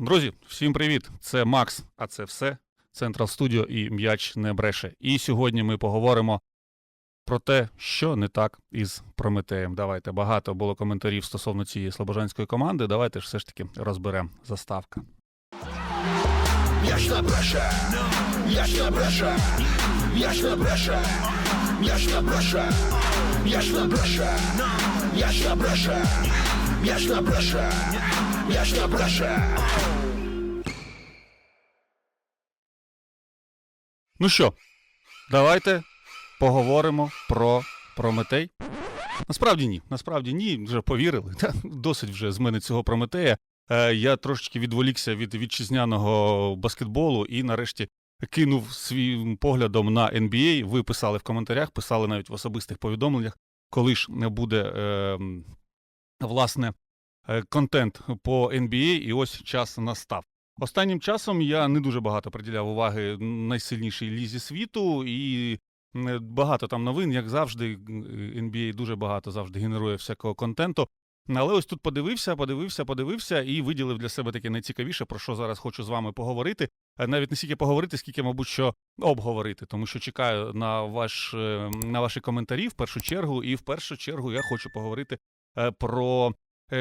Друзі, всім привіт! Це Макс, а це все. Централ Студіо і м'яч не бреше. І сьогодні ми поговоримо про те, що не так із Прометеєм. Давайте багато було коментарів стосовно цієї слобожанської команди. Давайте ж все ж таки розберемо заставка. М'яч не бреше, м'яч не бреше, м'яч не бреше, м'яч не бреше, м'яч не бреше, м'яч не бреше, м'яч не бреше, м'яч не бреше. Ну що, давайте поговоримо про Прометей. Насправді ні. Насправді ні, вже повірили. Та, досить вже з мене цього Прометея. Е, я трошечки відволікся від вітчизняного баскетболу і нарешті кинув свій поглядом на NBA. Ви писали в коментарях, писали навіть в особистих повідомленнях, коли ж не буде е, власне контент по NBA, і ось час настав. Останнім часом я не дуже багато приділяв уваги найсильнішій лізі світу, і е, багато там новин, як завжди, NBA дуже багато завжди генерує всякого контенту. Але ось тут подивився, подивився, подивився і виділив для себе таке найцікавіше, про що зараз хочу з вами поговорити. Е, Навіть не стільки поговорити, скільки, мабуть, що обговорити, тому що чекаю на ваш е, на ваші коментарі в першу чергу. І в першу чергу я хочу поговорити е, про Е,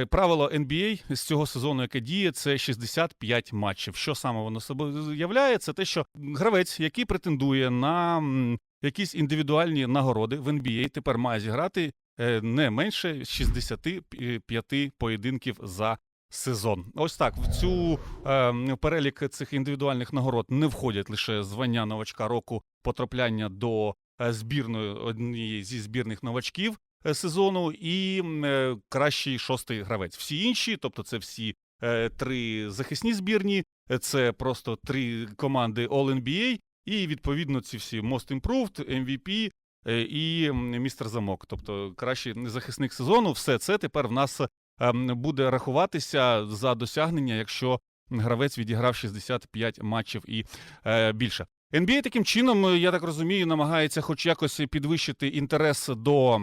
Правило NBA з цього сезону, яке діє, це 65 матчів. Що саме воно собою являє? Це те, що гравець, який претендує на якісь індивідуальні нагороди в NBA, тепер має зіграти е, не менше 65 поєдинків за сезон. Ось так в цю е, перелік цих індивідуальних нагород не входять лише звання новачка року, потрапляння до е, збірної однієї зі збірних новачків е, сезону і е, кращий шостий гравець. Всі інші, тобто це всі е, три захисні збірні, е, це просто три команди All-NBA, і відповідно ці всі Most Improved, MVP е, і містер Замок. Тобто кращий захисник сезону. Все це тепер в нас ем, буде рахуватися за досягнення, якщо гравець відіграв 65 матчів і е, більше. NBA таким чином, е, я так розумію, намагається хоч якось підвищити інтерес до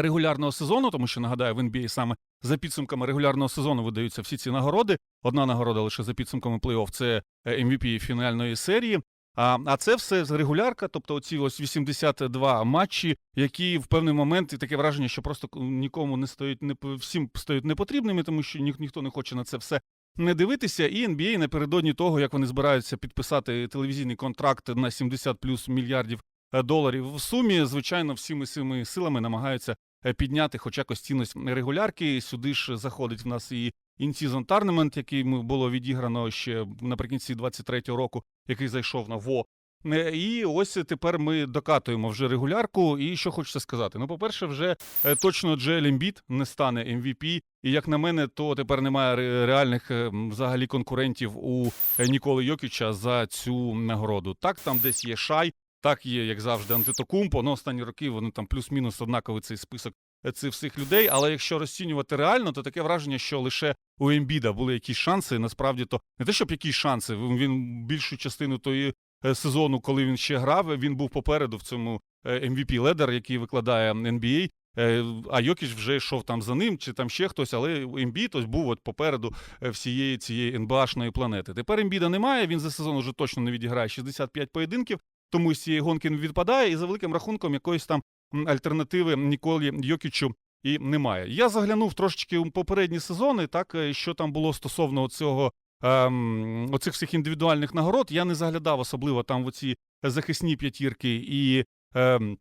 регулярного сезону, тому що нагадаю, в NBA саме за підсумками регулярного сезону видаються всі ці нагороди. Одна нагорода лише за підсумками плей-офф – це е, MVP фінальної серії. А, а це все регулярка, тобто оці ось 82 матчі, які в певний момент і таке враження, що просто нікому не стоять не всім стають непотрібними, тому що ні, ніхто не хоче на це все не дивитися. І NBA напередодні того, як вони збираються підписати телевізійний контракт на 70 плюс мільярдів е, доларів в сумі, звичайно, всіми цими силами намагаються е, підняти хоч якось регулярки. Сюди ж заходить в нас і in-season tournament, який було відіграно ще наприкінці 23-го року, який зайшов на ВО. Е, І ось тепер ми докатуємо вже регулярку. І що хочеться сказати? Ну, по-перше, вже е, точно Джоель Ембіт не стане MVP. І як на мене, то тепер немає реальних е, взагалі конкурентів у е, Ніколи Йокіча за цю нагороду. Так, там десь є Шай, так є, як завжди, Антитокумпо. Ну, останні роки вони там плюс-мінус однаковий цей список е, цих всіх людей. Але якщо розцінювати реально, то таке враження, що лише у Ембіда були якісь шанси. Насправді то не те, щоб якісь шанси. Він більшу частину тої е, сезону, коли він ще грав, він був попереду в цьому е, MVP ледер, який викладає NBA. Е, А Йокіч вже йшов там за ним, чи там ще хтось, але Ембід ось був от попереду е, всієї цієї НБАшної планети. Тепер Ембіда немає. Він за сезон вже точно не відіграє 65 поєдинків, тому з цієї гонки відпадає, і за великим рахунком якоїсь там альтернативи Ніколі Йокічу і немає. Я заглянув трошечки у попередні сезони, так е, що там було стосовно цього. Ем, оцих всіх індивідуальних нагород я не заглядав особливо там в оці захисні п'ятірки і ем,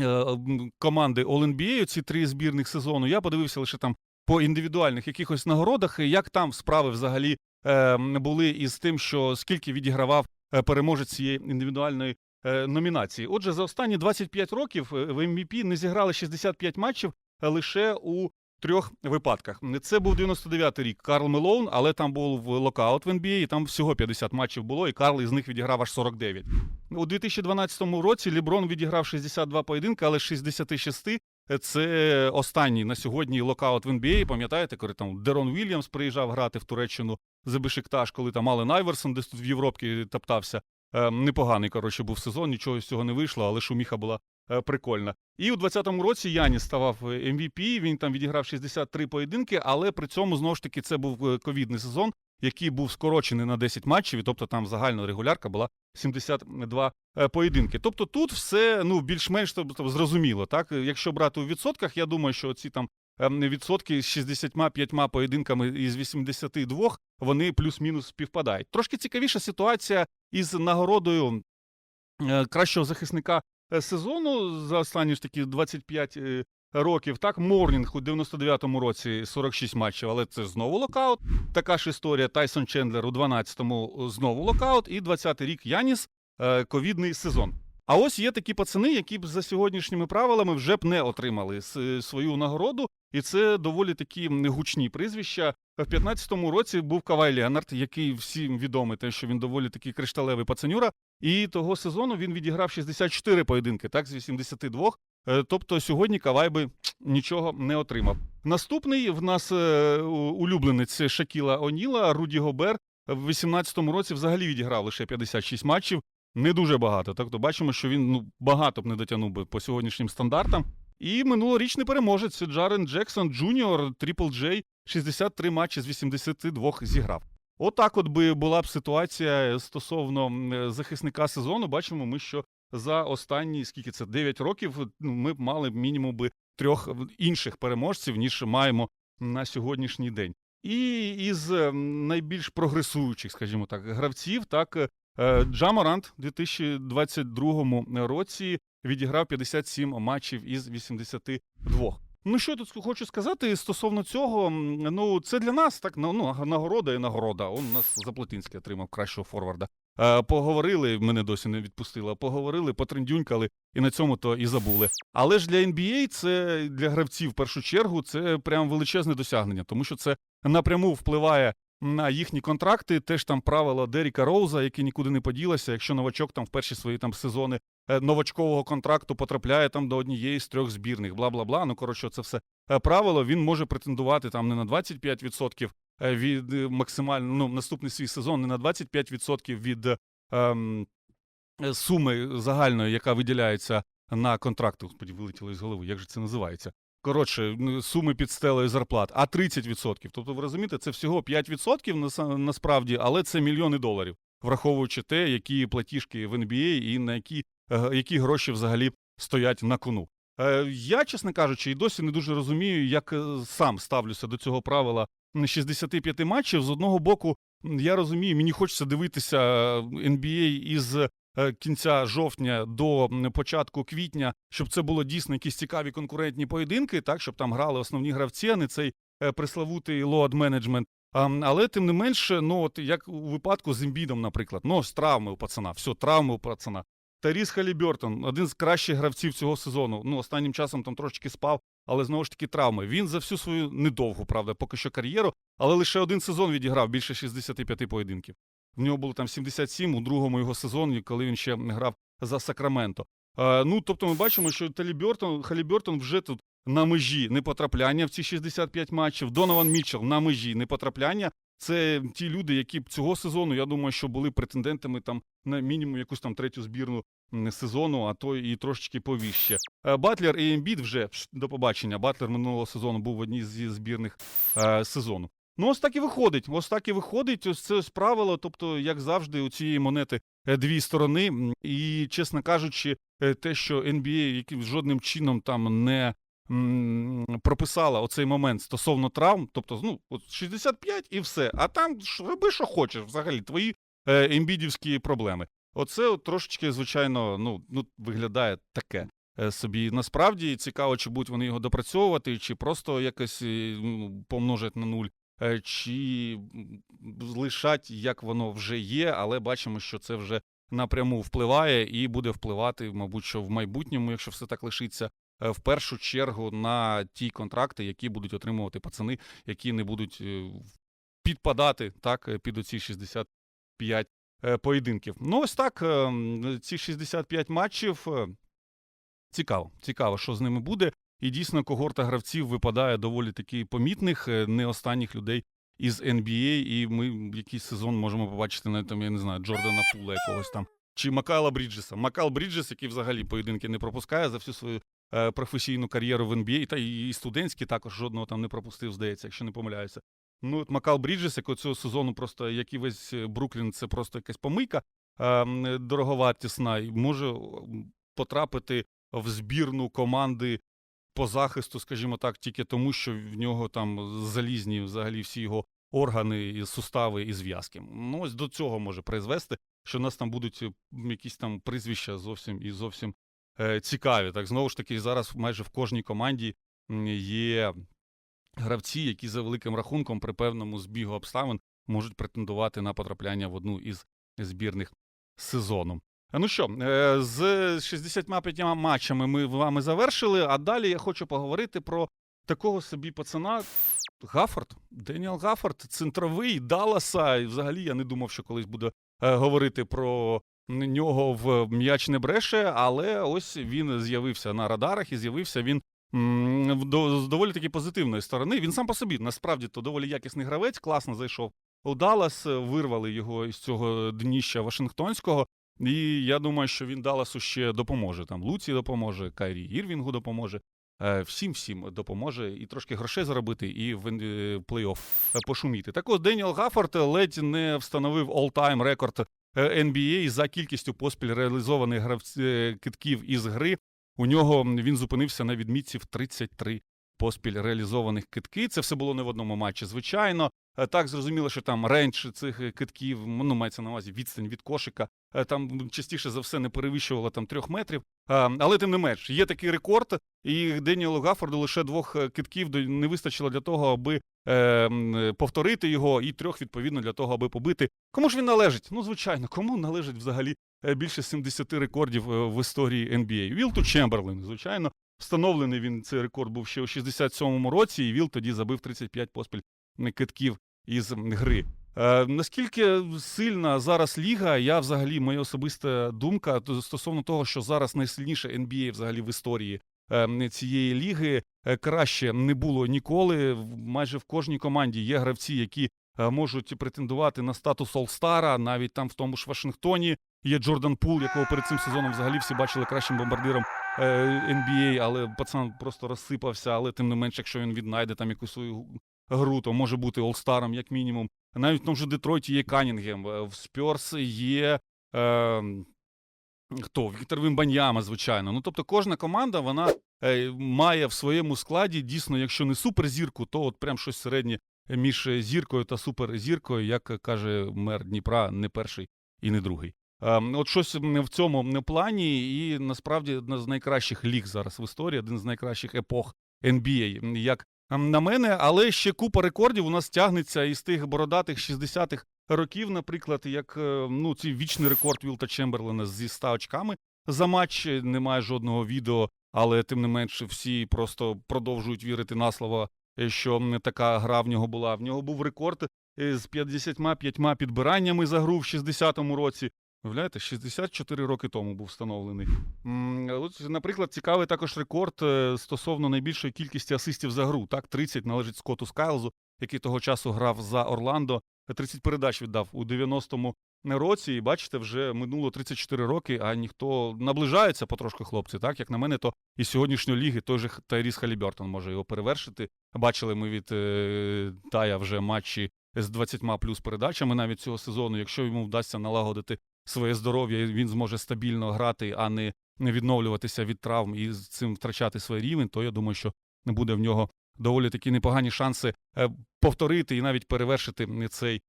е, команди All-NBA, ці три збірних сезону. Я подивився лише там по індивідуальних якихось нагородах, як там справи взагалі ем, були із тим, що скільки відігравав е, переможець цієї індивідуальної е, номінації. Отже, за останні 25 років е, в MVP не зіграли 65 матчів е, лише у трьох випадках. Це був 99-й рік Карл Мелоун, але там був локаут в NBA, і там всього 50 матчів було, і Карл із них відіграв аж 49. У 2012 році Ліброн відіграв 62 поєдинки, але з 66 це останній на сьогодні локаут в NBA. Пам'ятаєте, коли там Дерон Вільямс приїжджав грати в Туреччину за Бешикташ, коли там Ален Айверсон десь тут в Європі топтався. Е, непоганий, коротше, був сезон, нічого з цього не вийшло, але шуміха була е, прикольна. І у 20-му році Яні ставав е, MVP, він там відіграв 63 поєдинки, але при цьому знову ж таки це був ковідний сезон, який був скорочений на 10 матчів, тобто там загальна регулярка була 72 е, поєдинки. Тобто тут все ну більш-менш тобто, зрозуміло. Так, якщо брати у відсотках, я думаю, що ці там ем, відсотки з 65 поєдинками із 82, вони плюс-мінус співпадають. Трошки цікавіша ситуація із нагородою е, кращого захисника е, сезону за останні ж такі 25 е, років. Так, Морнінг у 99-му році 46 матчів, але це знову локаут. Така ж історія. Тайсон Чендлер у 12-му знову локаут, і 20-й рік Яніс ковідний сезон. А ось є такі пацани, які б за сьогоднішніми правилами вже б не отримали свою нагороду, і це доволі такі гучні прізвища. В 15-му році був Кавай Леонард, який всім відомий, те, що він доволі такий кришталевий пацанюра. І того сезону він відіграв 64 поєдинки, так, з 82. Е, Тобто сьогодні Кавай би нічого не отримав. Наступний в нас е, улюбленець Шакіла Оніла, Руді Гобер. В 18-му році взагалі відіграв лише 56 матчів. Не дуже багато. Тобто бачимо, що він ну, багато б не дотягнув би по сьогоднішнім стандартам. І минулорічний переможець Джарен Джексон Джуніор, Трипл Джей, 63 матчі з 82 зіграв. Отак от би була б ситуація стосовно е, захисника сезону. Бачимо ми, що за останні скільки це 9 років ну, ми б мали мінімум би трьох інших переможців, ніж маємо на сьогоднішній день. І із е, найбільш прогресуючих, скажімо так, гравців, так е, Джаморант у 2022 році відіграв 57 матчів із 82. Ну що я тут хочу сказати стосовно цього? Ну це для нас так ну, ну, нагорода і нагорода. Он у нас Заплатинський отримав кращого форварда. Е, поговорили, мене досі не відпустило. Поговорили, потрендюнькали, і на цьому то і забули. Але ж для NBA це для гравців в першу чергу це прям величезне досягнення, тому що це напряму впливає на їхні контракти. Теж там правила Деріка Роуза, які нікуди не поділися. Якщо новачок там в перші свої там сезони е, новачкового контракту потрапляє там до однієї з трьох збірних, бла бла бла. Ну коротше, це все е, правило. Він може претендувати там не на 25% е, від максимально ну, наступний свій сезон, не на 25% від ем, суми загальної, яка виділяється на контракт. Господі, вилетіло із голови. Як же це називається? Коротше, суми під стелею зарплат, а 30%. Тобто, ви розумієте, це всього 5% наса- насправді, але це мільйони доларів, враховуючи те, які платіжки в NBA і на які, е, які гроші взагалі стоять на кону. Е, Я, чесно кажучи, і досі не дуже розумію, як е, сам ставлюся до цього правила м, 65 матчів. З одного боку, я розумію, мені хочеться дивитися NBA із кінця жовтня до початку квітня, щоб це було дійсно якісь цікаві конкурентні поєдинки, так щоб там грали основні гравці, а не цей е, преславутий лоад менеджмент. Але тим не менше, ну от як у випадку з Ембідом, наприклад, ну з травми у пацана, все, травми у пацана. Таріс Халібертон, один з кращих гравців цього сезону. Ну, останнім часом там трошки спав, але знову ж таки травми. Він за всю свою недовгу, правда, поки що кар'єру, але лише один сезон відіграв більше 65 поєдинків. В нього було там 77 у другому його сезоні, коли він ще грав за Сакраменто. Е, ну, тобто, ми бачимо, що Талібертон, Халібертон вже тут на межі непотрапляння в ці 65 матчів. Донован Мітчелл на межі непотрапляння. Це ті люди, які цього сезону, я думаю, що були претендентами там на мінімум якусь там третю збірну сезону, а то і трошечки повіще. Е, Батлер і Ембіт вже до побачення. Батлер минулого сезону був в одній зі збірних е, сезону. Ну, ось так і виходить. Ось так і виходить. Ось це ось правило. Тобто, як завжди, у цієї монети е, дві сторони. І, чесно кажучи, е, те, що NBA яким жодним чином там не прописала оцей момент стосовно травм, тобто, ну, от 65 і все. А там роби, що хочеш, взагалі, твої ембідівські проблеми. Оце от трошечки, звичайно, ну, ну, виглядає таке е, собі. Насправді цікаво, чи будуть вони його допрацьовувати, чи просто якось ну, помножать на нуль, чи лишать, як воно вже є, але бачимо, що це вже напряму впливає і буде впливати, мабуть, що в майбутньому, якщо все так лишиться. е, В першу чергу на ті контракти, які будуть отримувати пацани, які не будуть е, підпадати так е, під оці 65 е, поєдинків. Ну, ось так, е, м, ці 65 матчів. е, Цікаво, цікаво, що з ними буде. І дійсно когорта гравців випадає доволі таки помітних, е, не останніх людей із NBA, і ми якийсь сезон можемо побачити навіть там, я не знаю, Джордана Пула якогось там чи Макала Бріджеса. Макал Бріджес, який взагалі поєдинки не пропускає за всю свою е, професійну кар'єру в NBA, та і студентські також жодного там не пропустив, здається, якщо не помиляюся. Ну, от Макал Бріджес, який цього сезону просто, як і весь Бруклін, це просто якась помийка е, дороговартісна, і може потрапити в збірну команди по захисту, скажімо так, тільки тому, що в нього там залізні взагалі всі його органи, і сустави і зв'язки. Ну, ось до цього може призвести, що у нас там будуть е, якісь там прізвища зовсім і зовсім е, цікаві. Так, знову ж таки, зараз майже в кожній команді є гравці, які за великим рахунком при певному збігу обставин можуть претендувати на потрапляння в одну із збірних сезону. А Ну що, е, з 65 матчами ми з вами завершили, а далі я хочу поговорити про такого собі пацана Гафорд. Деніел Гафорд, центровий Далласа. І взагалі я не думав, що колись буде е, говорити про нього в м'яч не бреше, але ось він з'явився на радарах і з'явився він з доволі таки позитивної сторони. Він сам по собі насправді то доволі якісний гравець, класно зайшов у Даллас, е, вирвали його із цього дніща Вашингтонського. І я думаю, що він Далласу ще допоможе. Там Луці допоможе, Кайрі Ірвінгу допоможе. е, Всім всім допоможе і трошки грошей заробити, і в е, плей-офф е, пошуміти. Так ось Деніел Гафорд ледь не встановив all-time рекорд NBA за кількістю поспіль реалізованих гравць... е, китків із гри. У нього він зупинився на відмітці в 33 поспіль реалізованих китки. Це все було не в одному матчі, звичайно. Так, зрозуміло, що там рейндж цих китків, ну, мається на увазі відстань від кошика, там частіше за все не перевищувала там трьох метрів. Е, Але тим не менш, є такий рекорд, і Деніелу Гафорду лише двох е, китків не вистачило для того, аби е, е, повторити його, і трьох, відповідно, для того, аби побити. Кому ж він належить? Ну, звичайно, кому належить взагалі е, більше 70 рекордів е, в історії NBA? Вілту Чемберлен, звичайно. Встановлений він цей рекорд був ще у 67-му році, і Віл тоді забив 35 поспіль е, китків із гри. Е, наскільки сильна зараз ліга, я взагалі моя особиста думка стосовно того, що зараз найсильніша NBA взагалі в історії е, цієї ліги е, краще не було ніколи. Майже в кожній команді є гравці, які е, можуть претендувати на статус Олстара, навіть там в тому ж Вашингтоні. Є Джордан Пул, якого перед цим сезоном взагалі всі бачили кращим бомбардиром NBA, але пацан просто розсипався. Але тим не менш, якщо він віднайде там якусь свою гру, то може бути Олстаром, як мінімум. Навіть в тому ж Детройті є Канінгем, е, в Спьорс є. Е, Хто? Віктор Вімбаньяма, звичайно. Ну, тобто кожна команда вона е, має в своєму складі дійсно, якщо не суперзірку, то от прям щось середнє між зіркою та суперзіркою, як каже мер Дніпра, не перший і не другий. Е, от щось в цьому плані, і насправді одна з найкращих ліг зараз в історії, один з найкращих епох NBA, як на мене, але ще купа рекордів у нас тягнеться із тих бородатих 60-х років, наприклад, як е, ну, цей вічний рекорд Вілта Чемберлена зі 100 очками за матч. Немає жодного відео, але тим не менше всі просто продовжують вірити на слово, е, що така гра в нього була. В нього був рекорд е, з 55 підбираннями за гру в 60-му році. Уявляєте, 64 роки тому був встановлений. Наприклад, цікавий також рекорд е, стосовно найбільшої кількості асистів за гру. Так, 30 належить Скотту Скайлзу, який того часу грав за Орландо. 30 передач віддав у 90-му році. І бачите, вже минуло 34 роки, а ніхто наближається потрошку хлопці. Так, як на мене, то і сьогоднішньої ліги той же Тайріс Халібертон може його перевершити. Бачили ми від е, Тая вже матчі з 20 плюс передачами навіть цього сезону. Якщо йому вдасться налагодити своє здоров'я, він зможе стабільно грати, а не не відновлюватися від травм і з цим втрачати свій рівень, то я думаю, що не буде в нього доволі такі непогані шанси е, повторити і навіть перевершити цей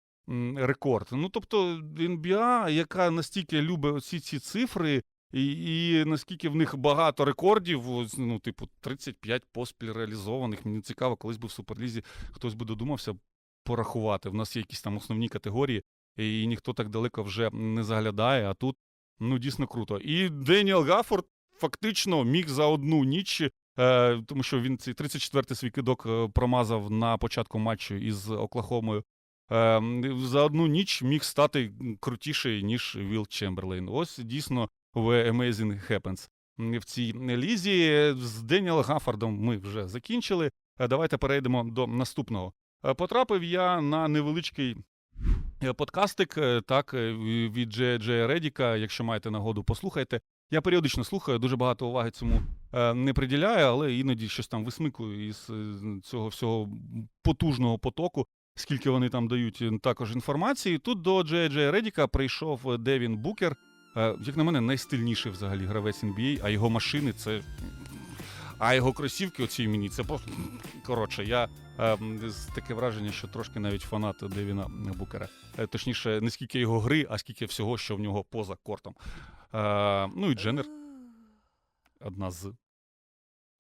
рекорд. Ну тобто, НБА, яка настільки любить оці ці цифри, і, і наскільки в них багато рекордів, ну, типу, 35 поспіль реалізованих. Мені цікаво, колись би в Суперлізі хтось би додумався порахувати. В нас є якісь там основні категорії, і ніхто так далеко вже не заглядає, а тут ну дійсно круто. І Деніел Гафорд фактично міг за одну ніч, е, тому що він цей 34-й свій кидок е, промазав на початку матчу із Оклахомою. Е, за одну ніч міг стати крутіший, ніж Вілл Чемберлейн. Ось дійсно в Amazing Happens. В цій лізі з Деніелом Гафардом ми вже закінчили. Е, Давайте перейдемо до наступного. Е, Потрапив я на невеличкий е, подкастик, е, так, від Джея Редіка. Якщо маєте нагоду, послухайте. Я періодично слухаю, дуже багато уваги цьому не приділяю, але іноді щось там висмикую із цього всього потужного потоку, скільки вони там дають також інформації. Тут до Джея Джея Редіка прийшов Девін Букер. Як на мене, найстильніший взагалі гравець NBA, а його машини це. А його кросівки оці мені це просто. Коротше, я е, таке враження, що трошки навіть фанат Девіна Букера. Е, Точніше, не скільки його гри, а скільки всього, що в нього поза кортом. Е, ну і Дженнер одна з.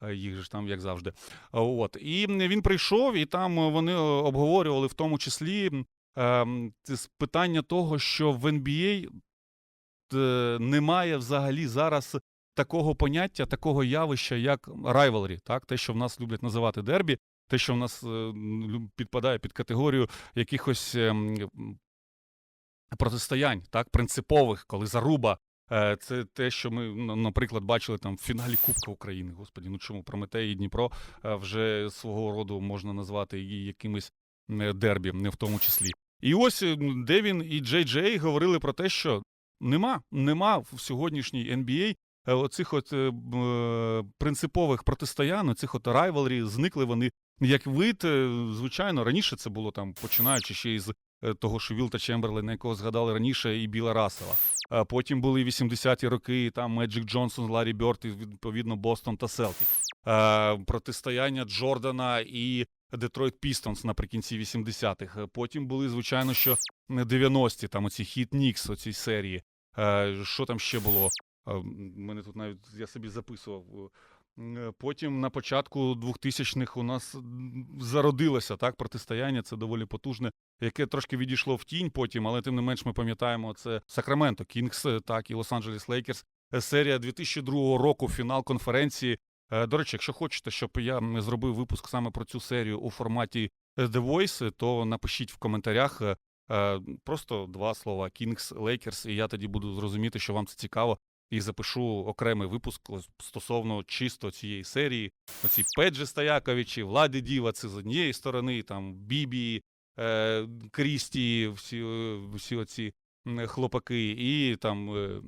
Е, Їх же там, як завжди. От. І він прийшов, і там е, вони е, обговорювали в тому числі ем, питання того, що в NBA е, немає взагалі зараз такого поняття, такого явища, як rivalry, так? те, що в нас люблять називати дербі, те, що в нас е, підпадає під категорію якихось ем, протистоянь, так, принципових, коли заруба. Е, Це те, що ми, наприклад, бачили там в фіналі Кубка України. Господі, ну чому Прометей і Дніпро е, вже свого роду можна назвати і якимось е, дербі, не в тому числі. І ось е, Девін і Джей Джей говорили про те, що нема, нема в сьогоднішній NBA е, оцих от е, е, принципових протистоян, оцих от райвелрі, зникли вони як вид. е, Звичайно, раніше це було там, починаючи ще із е, того, що Вілта Чемберлена, якого згадали раніше, і Біла Рассела. А Потім були 80-ті роки, там Меджик Джонсон, Ларі Бьорд, і відповідно Бостон та Селтік. Е, Протистояння Джордана і Детройт Пістонс наприкінці 80-х. Е, Потім були, звичайно, що 90-ті, там оці хіт Нікс, оці серії. Е, Що там ще було? Мене тут навіть я собі записував. Е, Потім на початку 2000-х у нас зародилося так протистояння. Це доволі потужне, яке трошки відійшло в тінь потім, але тим не менш ми пам'ятаємо це Сакраменто, Кінгс, е, так і Лос-Анджелес Лейкерс. Е, Серія 2002 року, фінал конференції. До речі, якщо хочете, щоб я зробив випуск саме про цю серію у форматі The Voice, то напишіть в коментарях просто два слова Kings Lakers, і я тоді буду зрозуміти, що вам це цікаво. І запишу окремий випуск стосовно чисто цієї серії. Оці Педжі Стояковичі, Влади Діва, це з однієї сторони, там Бібі, е, Крісті, всі, е, всі оці хлопаки, і там е,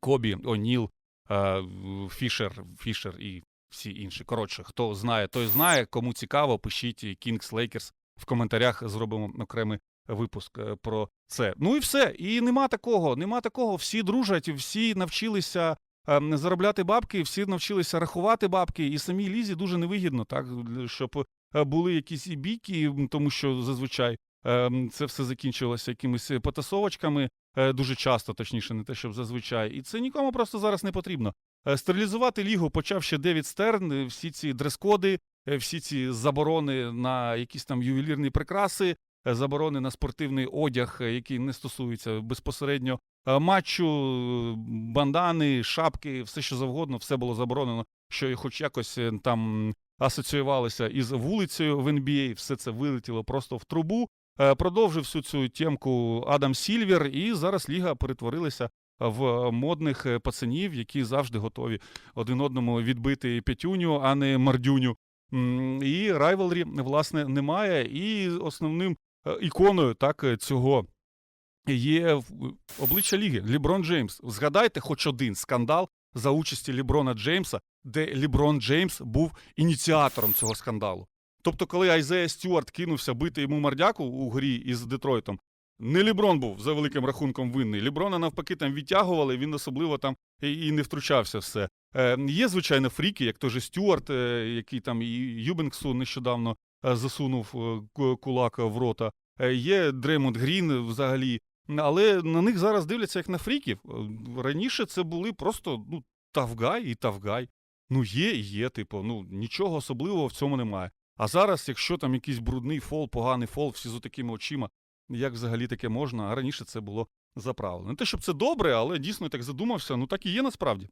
Кобі, О'Ніл, е, Фішер, Фішер і всі інші. Коротше, хто знає, той знає. Кому цікаво, пишіть Kings Lakers в коментарях. Зробимо окремий випуск е, про це. Ну і все. І нема такого. Нема такого. Всі дружать, всі навчилися ем, заробляти бабки, всі навчилися рахувати бабки, і самій лізі дуже невигідно, так щоб е, були якісь і бійки, тому що зазвичай ем, це все закінчилося якимись потасовочками. е, Дуже часто, точніше, не те, щоб зазвичай. І це нікому просто зараз не потрібно. Стерилізувати лігу почав ще Девід Стерн, всі ці дрес-коди, всі ці заборони на якісь там ювелірні прикраси, заборони на спортивний одяг, е, який не стосується безпосередньо е, матчу, е, бандани, шапки, все що завгодно, все було заборонено, що хоч якось там асоціювалося із вулицею в NBA, все це вилетіло просто в трубу. Продовжив всю цю тємку Адам Сільвер, і зараз ліга перетворилася в модних пацанів, які завжди готові один одному відбити п'ятюню, а не мардюню. І райвелрі, власне, немає. І основним іконою так, е, цього є обличчя ліги Ліброн Джеймс. Згадайте хоч один скандал за участі Ліброна Джеймса, де Ліброн Джеймс був ініціатором цього скандалу. Тобто, коли Айзея Стюарт кинувся бити йому мордяку у грі із Детройтом, не Ліброн був за великим рахунком винний. Ліброна навпаки там відтягували, він особливо там і не втручався все. Е, є, звичайно, фріки, як той же Стюарт, е, який там і Юбенксу нещодавно е, засунув е, кулак в рота. Е, є Дремонд Грін взагалі. Але на них зараз дивляться як на фріків. Е, Раніше це були просто ну, тавгай і тавгай. Ну, є і є, типу, ну нічого особливого в цьому немає. А зараз, якщо там якийсь брудний фол, поганий фол, всі з такими очима, як взагалі таке можна, а раніше це було заправлено. Не те, щоб це добре, але дійсно я так задумався, ну так і є насправді.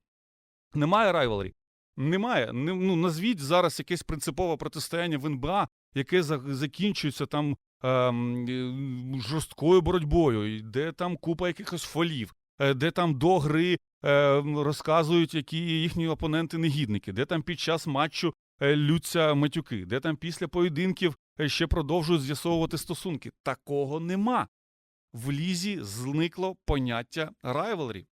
Немає райвелрі. Немає. Ну, назвіть зараз якесь принципове протистояння в НБА, яке закінчується там ем, жорсткою боротьбою, де там купа якихось фолів, е, де там до гри е, розказують, які їхні опоненти негідники, де там під час матчу е, лються матюки, де там після поєдинків е, ще продовжують з'ясовувати стосунки. Такого нема. в лізі зникло поняття райвелрі.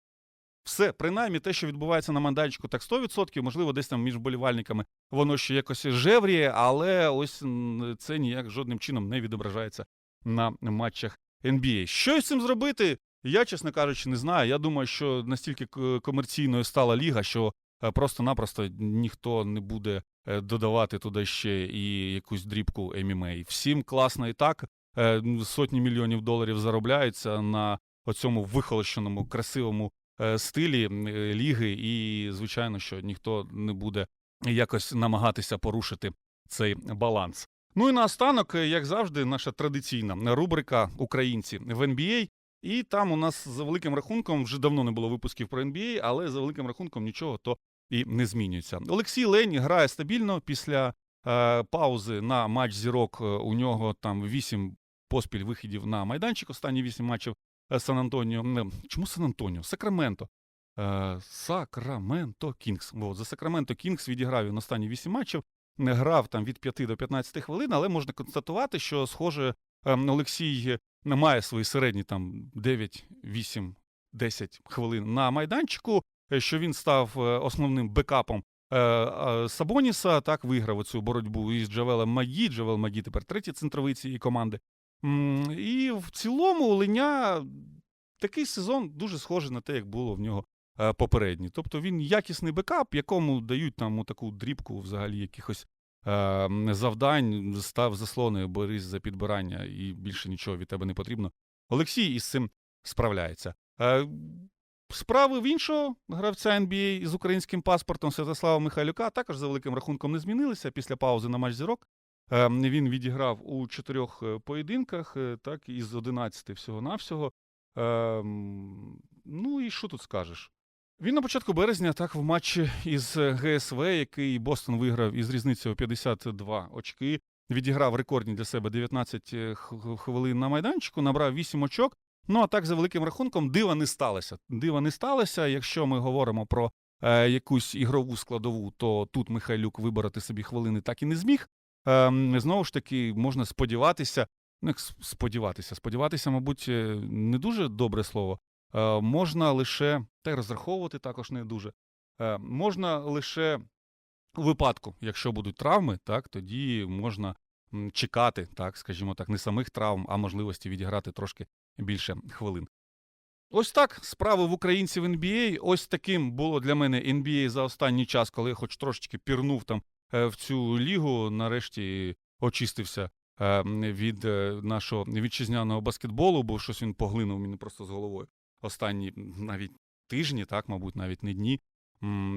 Все, принаймні те, що відбувається на майданчику, так 100%, можливо, десь там між болівальниками воно ще якось жевріє, але ось це ніяк жодним чином не відображається на матчах NBA. Що з цим зробити? Я, чесно кажучи, не знаю. Я думаю, що настільки комерційною стала ліга, що е, просто-напросто ніхто не буде е, додавати туди ще і якусь дрібку MMA. Всім класно і так. Е, Сотні мільйонів доларів заробляються на оцьому вихолощеному, красивому стилі е, ліги, і звичайно, що ніхто не буде якось намагатися порушити цей баланс. Ну і наостанок, е, як завжди, наша традиційна рубрика Українці в NBA. І там у нас за великим рахунком вже давно не було випусків про NBA, але за великим рахунком нічого то і не змінюється. Олексій Лень грає стабільно після е, паузи на матч зірок. е, У нього там вісім поспіль вихідів на майданчик. Останні вісім матчів е, Сан Антоніо. Чому Сан Антоніо? Сакраменто. Е, Сакраменто Кінгс. От, за Сакраменто Кінгс відіграв він останні вісім матчів. Не грав там від 5 до 15 хвилин, але можна констатувати, що, схоже, ем, Олексій не має свої середні там 9, 8, 10 хвилин на майданчику, е, що він став е, основним бекапом е, е, Сабоніса, так виграв оцю боротьбу із Джавелем Магі. Джавел Магі тепер третій центровий цієї команди. І в цілому у Леня такий сезон дуже схожий на те, як було в нього е, попередній. Тобто він якісний бекап, якому дають там таку дрібку взагалі якихось е, завдань, став заслони, борись за підбирання, і більше нічого від тебе не потрібно. Олексій із цим справляється. Е, Справи в іншого гравця NBA з українським паспортом Святослава Михайлюка також за великим рахунком не змінилися після паузи на матч зірок. Е, Він відіграв у чотирьох е, поєдинках, е, так, із 11 всього-навсього. Е, Ну і що тут скажеш? Він на початку березня, так, в матчі із е, ГСВ, який Бостон виграв із різницею 52 очки, відіграв рекордні для себе 19 хвилин на майданчику, набрав 8 очок. Ну а так за великим рахунком дива не сталося. Дива не сталося. Якщо ми говоримо про е, якусь ігрову складову, то тут Михайлюк вибороти собі хвилини так і не зміг. Е, знову ж таки, можна сподіватися. Ну, сподіватися, сподіватися, мабуть, е, не дуже добре слово. Е, можна лише та й розраховувати також не дуже. Е, можна лише у випадку, якщо будуть травми, так тоді можна чекати, так, скажімо так, не самих травм, а можливості відіграти трошки більше хвилин. Ось так справи в українців NBA. Ось таким було для мене NBA за останній час, коли я хоч трошечки пірнув там в цю лігу. Нарешті очистився е, від е, нашого вітчизняного баскетболу, бо щось він поглинув мені просто з головою. Останні навіть тижні, так, мабуть, навіть не дні.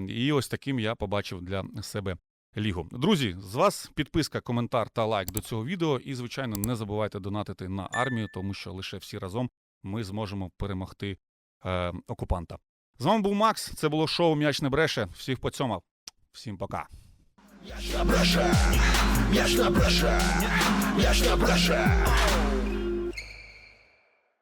І ось таким я побачив для себе лігу. Друзі, з вас підписка, коментар та лайк до цього відео. І, звичайно, не забувайте донатити на армію, тому що лише всі разом ми зможемо перемогти е, окупанта. З вами був Макс. Це було шоу М'яч не бреше. Всіх поцьомав. Всім пока. М'яч на бреше, ж на бреше, ж на бреше,